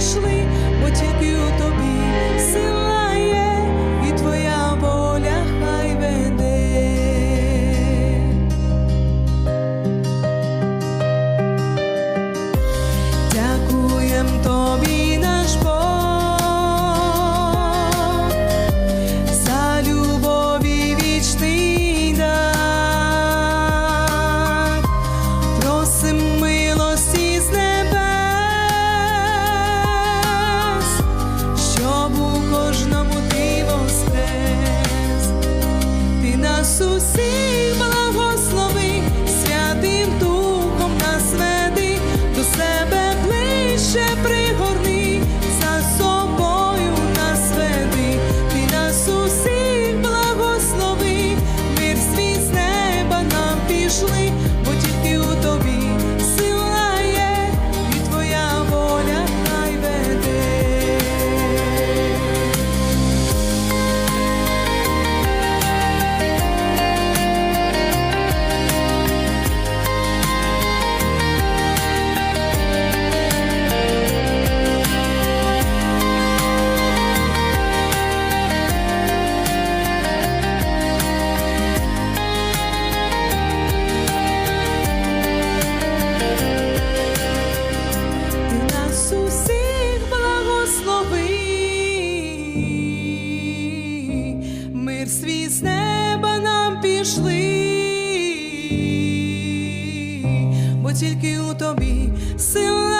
нам бо тільки у тобі сила.